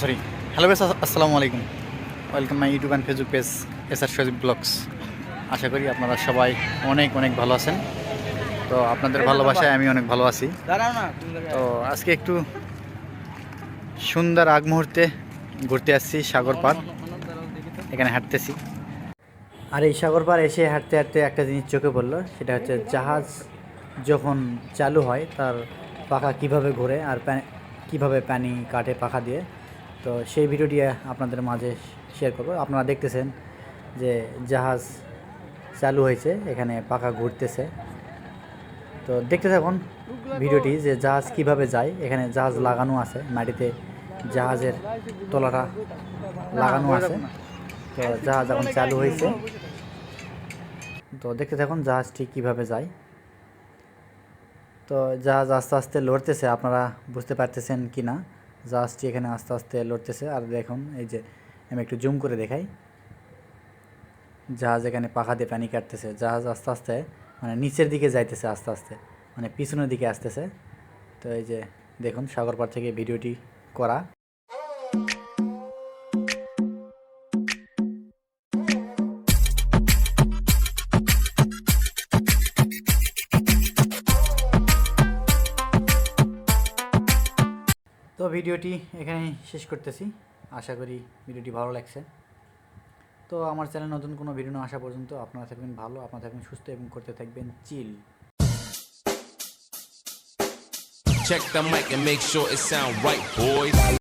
Sorry hello বেস আসসালামু আলাইকুম। Welcome my YouTube and Facebook page S R Sajib blogs আশা করি আপনারা সবাই অনেক অনেক ভালো আছেন। তো আপনাদের ভালোবাসায় আমি অনেক ভালো আছি। তো আজকে একটু সুন্দর আগ মুহূর্তে ঘুরতে আসছি সাগর পার এখানে হাঁটতেছি। আর এই সাগর পার এসে হাঁটতে হাঁটতে একটা জিনিস চোখে পড়ল সেটা হচ্ছে জাহাজ যখন চালু হয় তার পাখা কীভাবে ঘোরে আর কীভাবে পানি কাটে পাখা দিয়ে তো সেই ভিডিওটি আপনাদের মাঝে শেয়ার করব। আপনারা দেখতেছেন যে জাহাজ চালু হয়েছে, এখানে পাখা ঘুরতেছে। তো দেখতে থাকুন ভিডিওটি যে জাহাজ কীভাবে যায়। এখানে জাহাজ লাগানো আছে, মাটিতে জাহাজের তলাটা লাগানো আছে। তো জাহাজ এখন চালু হয়েছে। তো দেখতে থাকুন জাহাজটি কীভাবে যায়। তো জাহাজ আস্তে আস্তে লড়তেছে, আপনারা বুঝতে পারতেছেন কি না জাহাজটি এখানে আস্তে আস্তে লড়তেছে। আর দেখুন, এই যে আমি একটু জুম করে দেখাই। জাহাজ এখানে পাখা দিয়ে পানি কাটতেছে। জাহাজ আস্তে আস্তে মানে নিচের দিকে যাইতেছে আস্তে আস্তে মানে পিছনের দিকে আসতেছে। তো এই যে দেখুন সাগরপাড় থেকে ভিডিওটি করা। তো ভিডিওটি এখানে শেষ করতেছি। আশা করি ভিডিওটি ভালো লাগছে। তো আমার চ্যানেল নতুন কোনো ভিডিও না আসা পর্যন্ত আপনারা থাকবেন ভালো আপনারা থাকবেন সুস্থ এবং করতে থাকবেন চিল। Check the mic and make sure it sound right, boys.